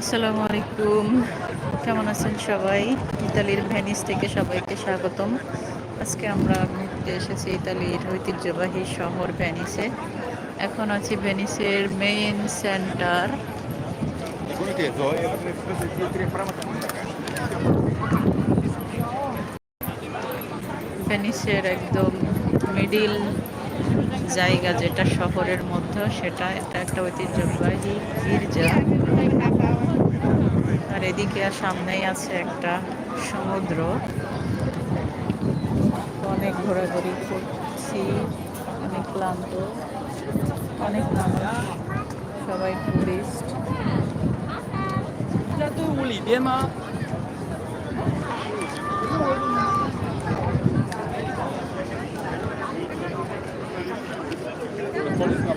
আসসালামু আলাইকুম। কেমন আছেন সবাই? ইতালির ভেনিস থেকে সবাইকে স্বাগতম। আজকে আমরা ঘুরতে এসেছি ইতালির ঐতিহ্যবাহী শহর ভেনিসে। এখন আছি ভেনিসের মেইন সেন্টার. ভেনিসের একদম মিডিল জায়গা যেটা শহরের মধ্যে, সেটা এটা একটা ঐতিহ্যবাহী গির্জা। আর এদিকে আর সামনেই আছে একটা সমুদ্র। অনেক ঘোরাঘুরি করছি, অনেক ক্লান্ত, অনেক সবাই টুরিস্ট police